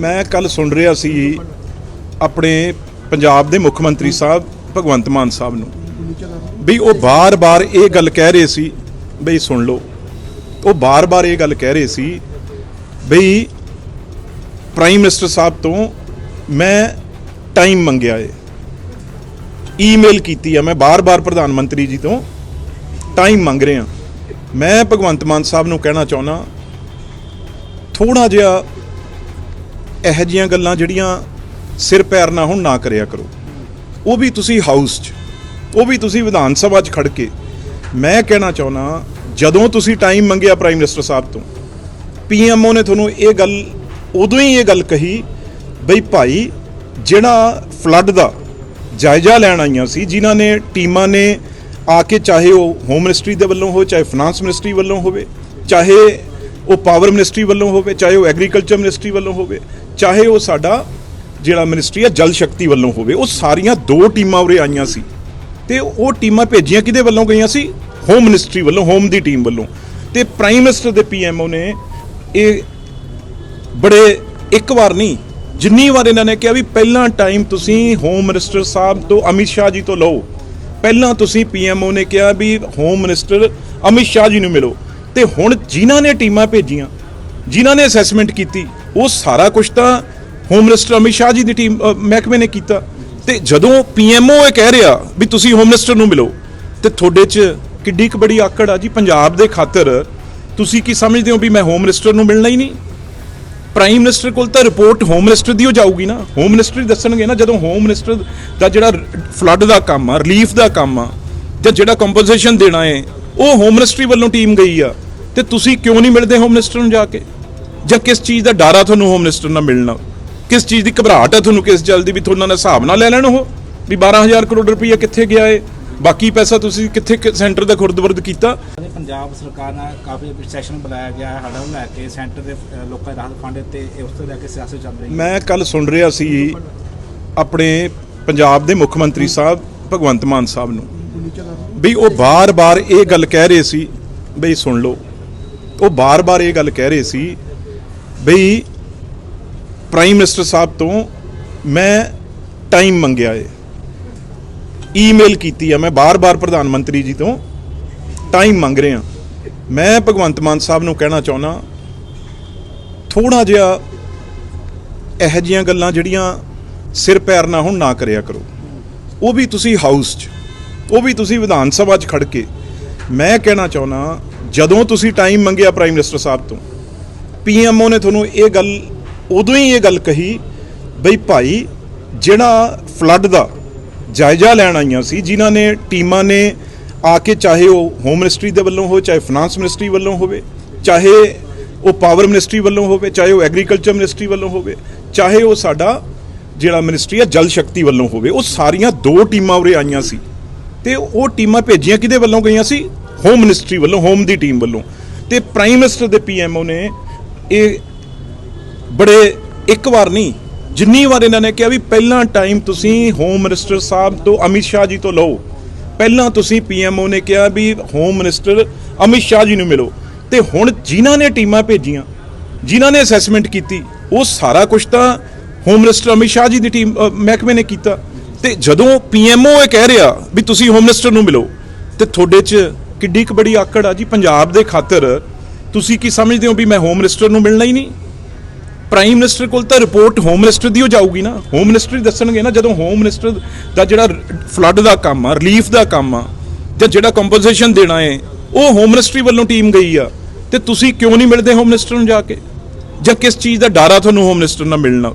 ਮੈਂ ਕੱਲ ਸੁਣ ਰਿਹਾ ਸੀ ਆਪਣੇ ਪੰਜਾਬ ਦੇ ਮੁੱਖ ਮੰਤਰੀ ਸਾਹਿਬ ਭਗਵੰਤ ਮਾਨ ਸਾਹਿਬ ਨੂੰ ਵੀ ਉਹ ਬਾਰ-ਬਾਰ ਇਹ ਗੱਲ ਕਹਿ ਰਹੇ ਸੀ, ਬਈ ਸੁਣ ਲਓ, ਉਹ ਬਾਰ-ਬਾਰ ਇਹ ਗੱਲ ਕਹਿ ਰਹੇ ਸੀ ਬਈ ਪ੍ਰਾਈਮ ਮਿਨਿਸਟਰ ਸਾਹਿਬ ਤੋਂ ਮੈਂ ਟਾਈਮ ਮੰਗਿਆ ਏ, ਈਮੇਲ ਕੀਤੀ ਆ, ਮੈਂ ਬਾਰ-ਬਾਰ ਪ੍ਰਧਾਨ ਮੰਤਰੀ ਜੀ ਤੋਂ ਟਾਈਮ ਮੰਗ ਰਿਹਾ। ਮੈਂ ਭਗਵੰਤ ਮਾਨ ਸਾਹਿਬ ਨੂੰ ਕਹਿਣਾ ਚਾਹੁੰਦਾ ਥੋੜਾ ਜਿਹਾ ਇਹੋ ਜਿਹੀਆਂ ਗੱਲਾਂ ਜਿਹੜੀਆਂ ਸਿਰ ਪੈਰ ਨਾ ਹੁਣ ਨਾ ਕਰਿਆ ਕਰੋ। ਉਹ ਵੀ ਤੁਸੀਂ ਹਾਊਸ 'ਚ, ਉਹ ਵੀ ਤੁਸੀਂ ਵਿਧਾਨ ਸਭਾ 'ਚ ਖੜ ਕੇ। ਮੈਂ ਕਹਿਣਾ ਚਾਹੁੰਦਾ, ਜਦੋਂ ਤੁਸੀਂ ਟਾਈਮ ਮੰਗਿਆ ਪ੍ਰਾਈਮ ਮਿਨਿਸਟਰ ਸਾਹਿਬ ਤੋਂ ਪੀਐਮਓ ਨੇ ਤੁਹਾਨੂੰ ਇਹ ਗੱਲ, ਉਦੋਂ ਹੀ ਇਹ ਗੱਲ ਕਹੀ ਬਈ ਭਾਈ, ਜਿਹੜਾ ਫਲੱਡ ਦਾ ਜਾਇਜ਼ਾ ਲੈਣ ਆਈਆਂ ਸੀ, ਜਿਨ੍ਹਾਂ ਨੇ ਟੀਮਾਂ ਨੇ ਆ ਕੇ ਚਾਹੇ ਉਹ ਹੋਮ ਮਿਨਿਸਟਰੀ ਦੇ ਵੱਲੋਂ ਹੋਵੇ, ਚਾਹੇ ਫਾਈਨਾਂਸ ਮਿਨਿਸਟਰੀ ਵੱਲੋਂ ਹੋਵੇ, ਚਾਹੇ ਉਹ ਪਾਵਰ ਮਿਨਿਸਟਰੀ ਵੱਲੋਂ ਹੋਵੇ, ਚਾਹੇ ਉਹ ਐਗਰੀਕਲਚਰ ਮਿਨਿਸਟਰੀ ਵੱਲੋਂ ਹੋਵੇ ਚਾਹੇ ਉਹ ਸਾਡਾ ਜਿਹੜਾ ਮਿਨਿਸਟਰੀ ਆ, ਜਲ ਸ਼ਕਤੀ ਵੱਲੋਂ ਹੋਵੇ, ਉਹ ਸਾਰੀਆਂ ਦੋ ਟੀਮਾਂ ਉਰੇ ਆਈਆਂ ਸੀ। ਤੇ ਉਹ ਟੀਮਾਂ ਭੇਜੀਆਂ ਕਿਹਦੇ ਵੱਲੋਂ ਗਈਆਂ ਸੀ? ਹੋਮ ਮਿਨਿਸਟਰੀ ਵੱਲੋਂ ਹੋਮ ਦੀ ਟੀਮ ਵੱਲੋਂ। ਤੇ ਪ੍ਰਾਈਮ ਮਿਨਿਸਟਰ ਦੇ ਪੀਐਮਓ ਨੇ ਇਹ ਬੜੇ, ਇੱਕ ਵਾਰ ਨਹੀਂ, ਜਿੰਨੀ ਵਾਰ ਇਹਨਾਂ ਨੇ ਕਿਹਾ ਵੀ ਪਹਿਲਾਂ ਟਾਈਮ ਤੁਸੀਂ ਹੋਮ ਮਿਨਿਸਟਰ ਸਾਹਿਬ ਤੋਂ ਅਮਿਤ ਸ਼ਾਹ ਜੀ ਤੋਂ ਲਓ। ਪਹਿਲਾਂ ਤੁਸੀਂ ਪੀਐਮਓ ਨੇ ਕਿਹਾ ਵੀ ਹੋਮ ਮਿਨਿਸਟਰ ਅਮਿਤ ਸ਼ਾਹ ਜੀ ਨੂੰ ਮਿਲੋ। ਤੇ ਹੁਣ ਜਿਨ੍ਹਾਂ ਨੇ ਟੀਮਾਂ ਭੇਜੀਆਂ, ਜਿਨ੍ਹਾਂ ਨੇ ਅਸੈਸਮੈਂਟ ਕੀਤੀ ਉਹ ਸਾਰਾ ਕੁਝ ਤਾਂ ਹੋਮ ਮਿਨਿਸਟਰ ਅਮਿਤ ਸ਼ਾਹ ਜੀ ਦੀ ਟੀਮ ਮਹਿਕਮੇ ਨੇ ਕੀਤਾ। ਤੇ ਜਦੋਂ ਪੀਐਮਓ ਇਹ ਕਹਿ ਰਿਹਾ ਵੀ ਤੁਸੀਂ ਹੋਮ ਮਿਨਿਸਟਰ ਨੂੰ ਮਿਲੋ, ਤੇ ਤੁਹਾਡੇ 'ਚ ਕਿੱਡੀ ਕੁ ਬੜੀ ਆਕੜ ਆ ਜੀ ਪੰਜਾਬ ਦੇ ਖਾਤਰ। ਤੁਸੀਂ ਕੀ ਸਮਝਦੇ ਹੋ ਵੀ ਮੈਂ ਹੋਮ ਮਿਨਿਸਟਰ ਨੂੰ ਮਿਲਣਾ ਹੀ ਨਹੀਂ? ਪ੍ਰਾਈਮ ਮਿਨਿਸਟਰ ਕੋਲ ਤਾਂ ਰਿਪੋਰਟ ਹੋਮ ਮਿਨਿਸਟਰ ਦੀ ਹੋ ਜਾਊਗੀ ਨਾ। ਹੋਮ ਮਿਨਿਸਟਰ ਹੀ ਦੱਸਣਗੇ ਨਾ ਜਦੋਂ ਹੋਮ ਮਿਨਿਸਟਰ ਦਾ ਜਿਹੜਾ ਫਲੱਡ ਦਾ ਕੰਮ ਆ ਰਿਲੀਫ ਦਾ ਕੰਮ ਆ, ਜਾਂ ਜਿਹੜਾ ਕੰਪਨਸੇਸ਼ਨ ਦੇਣਾ ਹੈ ਉਹ ਹੋਮ ਮਿਨਿਸਟਰੀ ਵੱਲੋਂ ਟੀਮ ਗਈ ਆ। ਤੇ ਤੁਸੀਂ ਕਿਉਂ ਨਹੀਂ ਮਿਲਦੇ ਹੋਮ ਮਿਨਿਸਟਰ ਨੂੰ ਜਾ ਕੇ? ਜਾਂ ਕਿਸ ਚੀਜ਼ ਦਾ ਡਰ ਆ ਤੁਹਾਨੂੰ ਹੋਮ ਮਿਨਿਸਟਰ ਨਾਲ ਮਿਲਣਾ? ਕਿਸ ਚੀਜ਼ ਦੀ ਘਬਰਾਹਟ ਆ ਤੁਹਾਨੂੰ ਕਿਸ ਜਲਦੀ ਵੀ ਤੁਹਾਨੂੰ ਨਾਲ ਹਿਸਾਬ ਨਾਲ ਲੈ ਲੈਣ ਉਹ? ਵੀ 12000 ਕਰੋੜ ਰੁਪਈਆ ਕਿੱਥੇ ਗਿਆ ਏ? ਬਾਕੀ ਪੈਸਾ ਤੁਸੀਂ ਕਿੱਥੇ ਸੈਂਟਰ ਦਾ ਖੁਰਦਬਰਦ ਕੀਤਾ? ਪੰਜਾਬ ਸਰਕਾਰ ਨਾਲ ਕਾਫੀ ਸੈਸ਼ਨ ਬੁਲਾਇਆ ਗਿਆ ਹੈ ਹੜ੍ਹਾਂ ਨੂੰ ਲੈ ਕੇ ਸੈਂਟਰ ਦੇ ਲੋਕਾਂ ਦੇ ਰਾਹਤ ਫੰਡ ਤੇ ਉਸ ਤੋਂ ਲੈ ਕੇ ਸਿਆਸਤ ਚੱਲ ਰਹੀ ਹੈ। ਮੈਂ ਕੱਲ ਸੁਣ ਰਿਹਾ ਸੀ ਆਪਣੇ ਪੰਜਾਬ ਦੇ ਮੁੱਖ ਮੰਤਰੀ ਸਾਹਿਬ ਭਗਵੰਤ ਮਾਨ ਸਾਹਿਬ ਨੂੰ ਵੀ ਉਹ ਬਾਰ-ਬਾਰ ਇਹ ਗੱਲ ਕਹਿ ਰਹੇ ਸੀ ਬਈ ਸੁਣ ਲਓ ਉਹ ਬਾਰ-ਬਾਰ ਇਹ ਗੱਲ ਕਹਿ ਰਹੇ ਸੀ ਬਈ, ਪ੍ਰਾਈਮ ਮਿਨਿਸਟਰ ਸਾਹਿਬ ਤੋਂ ਮੈਂ ਟਾਈਮ ਮੰਗਿਆ ਏ। ਈਮੇਲ ਕੀਤੀ ਆ ਮੈਂ ਬਾਰ-ਬਾਰ ਪ੍ਰਧਾਨ ਮੰਤਰੀ ਜੀ ਤੋਂ। ਟਾਈਮ ਮੰਗ ਰਿਹਾ। ਮੈਂ ਭਗਵੰਤ ਮਾਨ ਸਾਹਿਬ ਨੂੰ ਕਹਿਣਾ ਚਾਹੁੰਦਾ ਥੋੜਾ ਜਿਹਾ ਇਹੋ ਜਿਹੀਆਂ ਗੱਲਾਂ ਜਿਹੜੀਆਂ ਸਿਰ ਪੈਰ ਨਾ ਹੁਣ ਨਾ ਕਰਿਆ ਕਰੋ। ਉਹ ਵੀ ਤੁਸੀਂ ਹਾਊਸ 'ਚ, ਉਹ ਵੀ ਤੁਸੀਂ ਵਿਧਾਨ ਸਭਾ 'ਚ ਖੜ ਕੇ। ਮੈਂ ਕਹਿਣਾ ਚਾਹੁੰਦਾ, ਜਦੋਂ ਤੁਸੀਂ ਟਾਈਮ ਮੰਗਿਆ ਪ੍ਰਾਈਮ ਮਿਨਿਸਟਰ ਸਾਹਿਬ ਤੋਂ ਪੀਐਮਓ ਨੇ ਤੁਹਾਨੂੰ ਇਹ ਗੱਲ, ਉਦੋਂ ਹੀ ਇਹ ਗੱਲ ਕਹੀ ਬਈ ਭਾਈ, ਜਿਹੜਾ ਫਲੱਡ ਦਾ ਜਾਇਜ਼ਾ ਲੈਣ ਆਈਆਂ ਸੀ, ਜਿਨ੍ਹਾਂ ਨੇ ਟੀਮਾਂ ਨੇ ਆ ਕੇ ਚਾਹੇ ਉਹ ਹੋਮ ਮਿਨਿਸਟਰੀ ਦੇ ਵੱਲੋਂ ਹੋਵੇ, ਚਾਹੇ ਫਾਈਨਾਂਸ ਮਿਨਿਸਟਰੀ ਵੱਲੋਂ ਹੋਵੇ, ਚਾਹੇ ਉਹ ਪਾਵਰ ਮਿਨਿਸਟਰੀ ਵੱਲੋਂ ਹੋਵੇ, ਚਾਹੇ ਉਹ ਐਗਰੀਕਲਚਰ ਮਿਨਿਸਟਰੀ ਵੱਲੋਂ ਹੋਵੇ, ਚਾਹੇ ਉਹ ਸਾਡਾ ਜਿਹੜਾ ਮਿਨਿਸਟਰੀ ਹੈ, ਜਲ ਸ਼ਕਤੀ ਵੱਲੋਂ ਹੋਵੇ, ਉਹ ਸਾਰੀਆਂ ਦੋ ਟੀਮਾਂ ਉਰੇ ਆਈਆਂ ਸੀ। ਤੇ ਉਹ ਟੀਮਾਂ ਭੇਜੀਆਂ ਕਿਹਦੇ ਵੱਲੋਂ ਗਈਆਂ ਸੀ? ਹੋਮ ਮਿਨਿਸਟਰੀ ਵੱਲੋਂ ਹੋਮ ਦੀ ਟੀਮ ਵੱਲੋਂ। ਤੇ ਪ੍ਰਾਈਮ ਮਿਨਿਸਟਰ ਦੇ ਪੀਐਮਓ ਨੇ ਇਹ ਬੜੇ ਇੱਕ ਵਾਰ ਨਹੀਂ, ਜਿੰਨੀ ਵਾਰ ਇਹਨਾਂ ਨੇ ਕਿਹਾ ਵੀ ਪਹਿਲਾਂ ਟਾਈਮ ਤੁਸੀਂ ਹੋਮ ਮਿਨਿਸਟਰ ਸਾਹਿਬ ਤੋਂ ਅਮਿਤ ਸ਼ਾਹ ਜੀ ਤੋਂ ਲਓ। ਪਹਿਲਾਂ ਤੁਸੀਂ ਪੀਐਮਓ ਨੇ ਕਿਹਾ ਵੀ ਹੋਮ ਮਿਨਿਸਟਰ ਅਮਿਤ ਸ਼ਾਹ ਜੀ ਨੂੰ ਮਿਲੋ। ਤੇ ਹੁਣ ਜਿਨ੍ਹਾਂ ਨੇ ਟੀਮਾਂ ਭੇਜੀਆਂ, ਜਿਨ੍ਹਾਂ ਨੇ ਅਸੈਸਮੈਂਟ ਕੀਤੀ, ਉਹ ਸਾਰਾ ਕੁਝ ਤਾਂ ਹੋਮ ਮਿਨਿਸਟਰ ਅਮਿਤ ਸ਼ਾਹ ਜੀ ਦੀ ਟੀਮ ਮਹਿਕਮੇ ਨੇ ਕੀਤਾ। ਤੇ ਜਦੋਂ ਪੀਐਮਓ ਇਹ ਕਹਿ ਰਿਹਾ ਵੀ ਤੁਸੀਂ ਹੋਮ ਮਿਨਿਸਟਰ ਨੂੰ ਮਿਲੋ, ਤੇ ਤੁਹਾਡੇ 'ਚ ਕਿੱਡੀ ਕੁ ਬੜੀ ਆਕੜ ਆ ਜੀ ਪੰਜਾਬ ਦੇ ਖਾਤਰ। ਤੁਸੀਂ ਕੀ ਸਮਝਦੇ ਹੋ ਵੀ ਮੈਂ ਹੋਮ ਮਿਨਿਸਟਰ ਨੂੰ ਮਿਲਣਾ ਹੀ ਨਹੀਂ? ਪ੍ਰਾਈਮ ਮਿਨਿਸਟਰ ਕੋਲ ਤਾਂ ਰਿਪੋਰਟ ਹੋਮ ਮਿਨਿਸਟਰ ਦੀ ਹੋ ਜਾਊਗੀ ਨਾ। ਹੋਮ ਮਿਨਿਸਟਰ ਹੀ ਦੱਸਣਗੇ ਨਾ ਜਦੋਂ ਹੋਮ ਮਿਨਿਸਟਰ ਦਾ ਜਿਹੜਾ ਫਲੱਡ ਦਾ ਕੰਮ ਆ ਰਿਲੀਫ ਦਾ ਕੰਮ ਆ, ਜਾਂ ਜਿਹੜਾ ਕੰਪਨਸੇਸ਼ਨ ਦੇਣਾ ਹੈ ਉਹ ਹੋਮ ਮਿਨਿਸਟਰੀ ਵੱਲੋਂ ਟੀਮ ਗਈ ਆ। ਤੇ ਤੁਸੀਂ ਕਿਉਂ ਨਹੀਂ ਮਿਲਦੇ ਹੋਮ ਮਿਨਿਸਟਰ ਨੂੰ ਜਾ ਕੇ? ਜਾਂ ਕਿਸ ਚੀਜ਼ ਦਾ ਡਰ ਆ ਤੁਹਾਨੂੰ ਹੋਮ ਮਿਨਿਸਟਰ ਨਾਲ ਮਿਲਣਾ?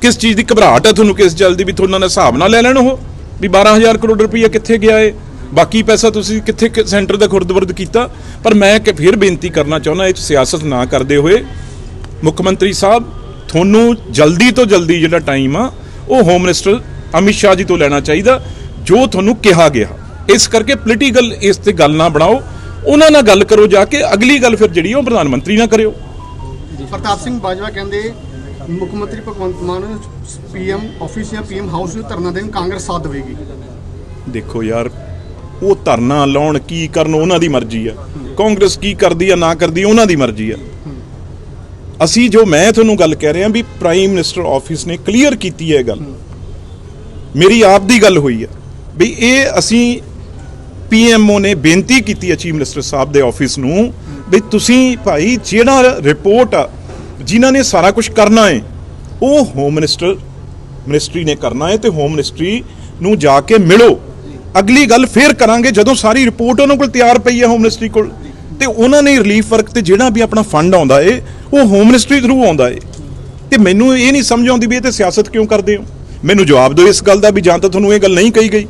ਕਿਸ ਚੀਜ਼ ਦੀ ਘਬਰਾਹਟ ਆ ਤੁਹਾਨੂੰ ਕਿਸ ਜਲਦੀ ਵੀ ਤੁਹਾਨੂੰ ਨਾਲ ਹਿਸਾਬ ਨਾਲ ਲੈ ਲੈਣ ਉਹ? ਵੀ 12000 ਕਰੋੜ ਰੁਪਈਆ ਕਿੱਥੇ ਗਿਆ ਏ? ਬਾਕੀ ਪੈਸਾ ਤੁਸੀਂ ਕਿੱਥੇ ਸੈਂਟਰ ਦਾ ਖੁਰਦਬਰਦ ਕੀਤਾ? ਪਰ ਮੈਂ ਕਿ ਫਿਰ ਬੇਨਤੀ ਕਰਨਾ ਚਾਹੁੰਦਾ ਇਹ ਸਿਆਸਤ ਨਾ ਕਰਦੇ ਹੋਏ ਮੁੱਖ ਮੰਤਰੀ ਸਾਹਿਬ ਤੁਹਾਨੂੰ ਜਲਦੀ ਤੋਂ ਜਲਦੀ ਜਿਹੜਾ ਟਾਈਮ ਆ ਉਹ ਹੋਮ ਮਿਨਿਸਟਰ ਅਮਿਤ ਸ਼ਾਹ ਜੀ ਤੋਂ ਲੈਣਾ ਚਾਹੀਦਾ ਜੋ ਤੁਹਾਨੂੰ ਕਿਹਾ ਗਿਆ। ਇਸ ਕਰਕੇ ਪੋਲੀਟੀਕਲ ਇਸ ਤੇ ਗੱਲ ਨਾ ਬਣਾਓ। ਉਹਨਾਂ ਨਾਲ ਗੱਲ ਕਰੋ ਜਾ ਕੇ ਅਗਲੀ ਗੱਲ ਫਿਰ ਜਿਹੜੀ ਉਹ ਪ੍ਰਧਾਨ ਮੰਤਰੀ ਨਾਲ ਕਰਿਓ। ਪ੍ਰਤਾਪ ਸਿੰਘ ਬਾਜਵਾ ਕਹਿੰਦੇ ਮੁੱਖ ਮੰਤਰੀ ਭਗਵੰਤ ਮਾਨ ਨੂੰ ਪੀਐਮ ਆਫਿਸ ਜਾਂ ਪੀਐਮ ਹਾਊਸ ਨੂੰ ਧਰਨਾ ਦੇਣ ਕਾਂਗਰਸ ਸਾਥ ਦੇਵੇਗੀ। ਦੇਖੋ ਯਾਰ ਉਹ ਧਰਨਾ ਲਾਉਣ ਕੀ ਕਰਨ ਉਹਨਾਂ ਦੀ ਮਰਜ਼ੀ ਆ। ਕਾਂਗਰਸ ਕੀ ਕਰਦੀ ਆ, ਨਾ ਕਰਦੀ ਉਹਨਾਂ ਦੀ ਮਰਜ਼ੀ ਆ। ਅਸੀਂ ਜੋ ਮੈਂ ਤੁਹਾਨੂੰ ਗੱਲ ਕਹਿ ਰਿਹਾ ਵੀ ਪ੍ਰਾਈਮ ਮਿਨਿਸਟਰ ਆਫਿਸ ਨੇ ਕਲੀਅਰ ਕੀਤੀ ਹੈ ਇਹ ਗੱਲ। ਮੇਰੀ ਆਪ ਦੀ ਗੱਲ ਹੋਈ ਆ ਵੀ ਇਹ ਅਸੀਂ ਪੀਐਮਓ ਨੇ ਬੇਨਤੀ ਕੀਤੀ ਹੈ ਚੀਫ ਮਿਨਿਸਟਰ ਸਾਹਿਬ ਦੇ ਆਫਿਸ ਨੂੰ ਵੀ ਤੁਸੀਂ ਭਾਈ ਜਿਹੜਾ ਰਿਪੋਰਟ ਆ, ਜਿਨ੍ਹਾਂ ਨੇ ਸਾਰਾ ਕੁਝ ਕਰਨਾ ਹੈ, ਉਹ ਹੋਮ ਮਿਨਿਸਟਰ ਮਿਨਿਸਟਰੀ ਨੇ ਕਰਨਾ ਹੈ ਤੇ ਹੋਮ ਮਿਨਿਸਟਰੀ ਨੂੰ ਜਾ ਕੇ ਮਿਲੋ। ਅਗਲੀ ਗੱਲ ਫੇਰ ਕਰਾਂਗੇ ਜਦੋਂ ਸਾਰੀ ਰਿਪੋਰਟ ਉਹਨਾਂ ਕੋਲ ਤਿਆਰ ਪਈ ਹੈ ਹੋਮ ਮਿਨਿਸਟਰੀ ਕੋਲ। ਤੇ ਉਹਨਾਂ ਨੇ ਰਿਲੀਫ ਵਰਕ ਤੇ ਜਿਹੜਾ ਵੀ ਆਪਣਾ ਫੰਡ ਆਉਂਦਾ ਏ, ਉਹ ਹੋਮ ਮਿਨਿਸਟਰੀ ਥਰੂ ਆਉਂਦਾ ਏ। ਤੇ ਮੈਨੂੰ ਇਹ ਨਹੀਂ ਸਮਝ ਆਉਂਦੀ ਵੀ ਇਹ ਤੇ ਸਿਆਸਤ ਕਿਉਂ ਕਰਦੇ ਹੋ? ਮੈਨੂੰ ਜਵਾਬ ਦਿਓ ਇਸ ਗੱਲ ਦਾ ਵੀ ਜਾਂ ਤਾਂ ਤੁਹਾਨੂੰ ਇਹ ਗੱਲ ਨਹੀਂ ਕਹੀ ਗਈ।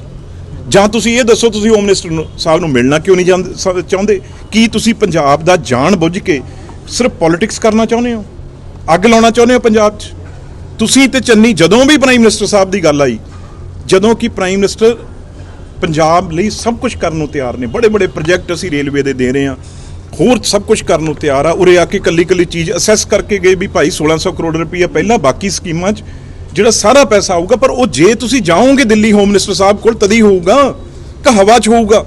ਜਾਂ ਤੁਸੀਂ ਇਹ ਦੱਸੋ ਤੁਸੀਂ ਹੋਮ ਮਿਨਿਸਟਰ ਨੂੰ, ਸਾਹਿਬ ਨੂੰ ਮਿਲਣਾ ਕਿਉਂ ਨਹੀਂ ਜਾਂਦੇ- ਚਾਹੁੰਦੇ? ਕੀ ਤੁਸੀਂ ਪੰਜਾਬ ਦਾ ਜਾਣ ਬੁੱਝ ਕੇ ਸਿਰਫ ਪੋਲਿਟਿਕਸ ਕਰਨਾ ਚਾਹੁੰਦੇ ਹੋ? ਅੱਗ ਲਾਉਣਾ ਚਾਹੁੰਦੇ ਹੋ ਪੰਜਾਬ 'ਚ? ਤੁਸੀਂ ਤੇ ਚੰਨੀ ਜਦੋਂ ਵੀ ਪ੍ਰਾਈਮ ਮਿਨਿਸਟਰ ਸਾਹਿਬ ਦੀ ਗੱਲ ਆਈ, ਜਦੋਂ ਕਿ ਪ੍ਰਾਈਮ ਮਿਨਿਸਟਰ ਪੰਜਾਬ ਲਈ ਸਭ ਕੁਝ ਕਰਨ ਨੂੰ ਤਿਆਰ ਨੇ। ਬੜੇ ਬੜੇ ਪ੍ਰੋਜੈਕਟ ਅਸੀਂ ਰੇਲਵੇ ਦੇ ਦੇ ਰਹੇ ਹਾਂ। ਹੋਰ ਸਭ ਕੁਝ ਕਰਨ ਨੂੰ ਤਿਆਰ ਆ। ਉਰੇ ਆ ਕੇ ਕੱਲੀ ਕੱਲੀ ਚੀਜ਼ ਅਸੈਸ ਕਰਕੇ ਗਏ ਵੀ ਭਾਈ 1600 ਕਰੋੜ ਰੁਪਈਆ ਪਹਿਲਾਂ ਬਾਕੀ ਸਕੀਮਾਂ 'ਚ ਜਿਹੜਾ ਸਾਰਾ ਪੈਸਾ ਆਊਗਾ, ਪਰ ਉਹ ਜੇ ਤੁਸੀਂ ਜਾਓਗੇ ਦਿੱਲੀ ਹੋਮ ਮਿਨਿਸਟਰ ਸਾਹਿਬ ਕੋਲ, ਤਦ ਹੀ ਹੋਊਗਾ, ਕਿ ਹਵਾ 'ਚ ਹੋਊਗਾ।